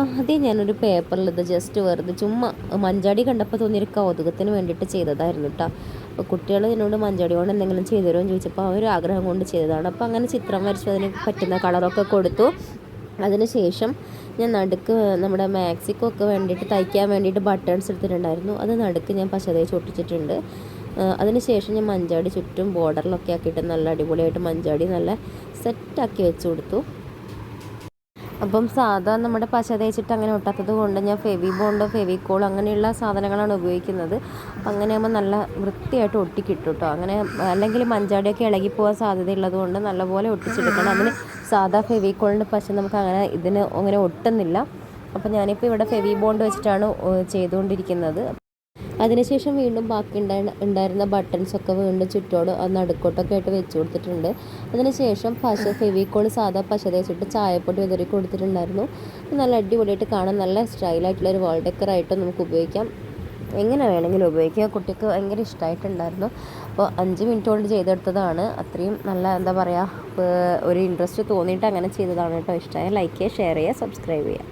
ആദ്യം ഞാനൊരു പേപ്പറിൽ ഇത് ജസ്റ്റ് വെറുതെ ചുമ്മാ മഞ്ചാടി കണ്ടപ്പോൾ തോന്നിയൊരു കൗതുകത്തിന് വേണ്ടിയിട്ട് ചെയ്തതായിരുന്നു കേട്ടോ അപ്പോൾ കുട്ടികൾ എന്നോട് മഞ്ചാടി കൊണ്ട് എന്തെങ്കിലും ചെയ്തു തരുമോ എന്ന് ചോദിച്ചപ്പോൾ അവർ ആഗ്രഹം കൊണ്ട് ചെയ്തതാണ്. അപ്പോൾ അങ്ങനെ ചിത്രം വരച്ച് അതിന് പറ്റുന്ന കളറൊക്കെ കൊടുത്തു. അതിനുശേഷം ഞാൻ നടുക്ക് നമ്മുടെ മാക്സിക്കൊക്കെ വേണ്ടിയിട്ട് തയ്ക്കാൻ വേണ്ടിയിട്ട് ബട്ടൺസ് എടുത്തിട്ടുണ്ടായിരുന്നു. അത് നടുക്ക് ഞാൻ പശ തേച്ച് ഒട്ടിച്ചിട്ടുണ്ട് അതിനുശേഷം ഞാൻ മഞ്ചാടി ചുറ്റും ബോർഡറിലൊക്കെ ആക്കിയിട്ട് നല്ല അടിപൊളിയായിട്ട് മഞ്ചാടി നല്ല സെറ്റാക്കി വെച്ച് കൊടുത്തു. അപ്പം സാധാ നമ്മുടെ പശ തേച്ചിട്ട് അങ്ങനെ ഒട്ടാത്തത് കൊണ്ട് ഞാൻ ഫെവി ബോണ്ട് ഫെവിക്കോൾ അങ്ങനെയുള്ള സാധനങ്ങളാണ് ഉപയോഗിക്കുന്നത്. അങ്ങനെ അങ്ങനെയാകുമ്പോൾ നല്ല വൃത്തിയായിട്ട് ഒട്ടിക്കിട്ടും കേട്ടോ അങ്ങനെ അല്ലെങ്കിൽ മഞ്ചാടിയൊക്കെ ഇളകിപ്പോകാൻ സാധ്യതയുള്ളത് കൊണ്ട് നല്ലപോലെ ഒട്ടിച്ചെടുക്കണം. അതിന് സാധാ ഫെവിക്കോളിന്റെ പശ നമുക്ക് അങ്ങനെ ഇതിന് അങ്ങനെ ഒട്ടുന്നില്ല. അപ്പം ഞാനിപ്പോൾ ഇവിടെ ഫെവി ബോണ്ട് വെച്ചിട്ടാണ് ചെയ്തുകൊണ്ടിരിക്കുന്നത്. അതിനുശേഷം വീണ്ടും ബാക്കി ഉണ്ടായിരുന്ന ബട്ടൺസൊക്കെ വീണ്ടും ചുറ്റോട് നടുക്കോട്ടൊക്കെ ആയിട്ട് വെച്ച് കൊടുത്തിട്ടുണ്ട്. അതിനുശേഷം പശ ഫെവിക്കോൾ സാധാ പശ തേച്ചിട്ട് ചായപ്പൊടി വിതറി കൊടുത്തിട്ടുണ്ടായിരുന്നു. നല്ല അടിപൊളിയായിട്ട് കാണാൻ നല്ല സ്റ്റൈലായിട്ടുള്ള ഒരു വാൾ ആയിട്ട് നമുക്ക് ഉപയോഗിക്കാം. എങ്ങനെ വേണമെങ്കിലും ഉപയോഗിക്കാം. കുട്ടിക്ക് ഭയങ്കര ഇഷ്ടമായിട്ടുണ്ടായിരുന്നു അപ്പോൾ അഞ്ച് മിനിറ്റ് കൊണ്ട് ചെയ്തെടുത്തതാണ്. അത്രയും നല്ല എന്താ പറയുക ഒരു ഇൻട്രസ്റ്റ് തോന്നിയിട്ട് അങ്ങനെ ചെയ്തതാണ് കേട്ടോ. ഇഷ്ടമായ ലൈക്ക് ചെയ്യുക ഷെയർ ചെയ്യുക സബ്സ്ക്രൈബ് ചെയ്യുക.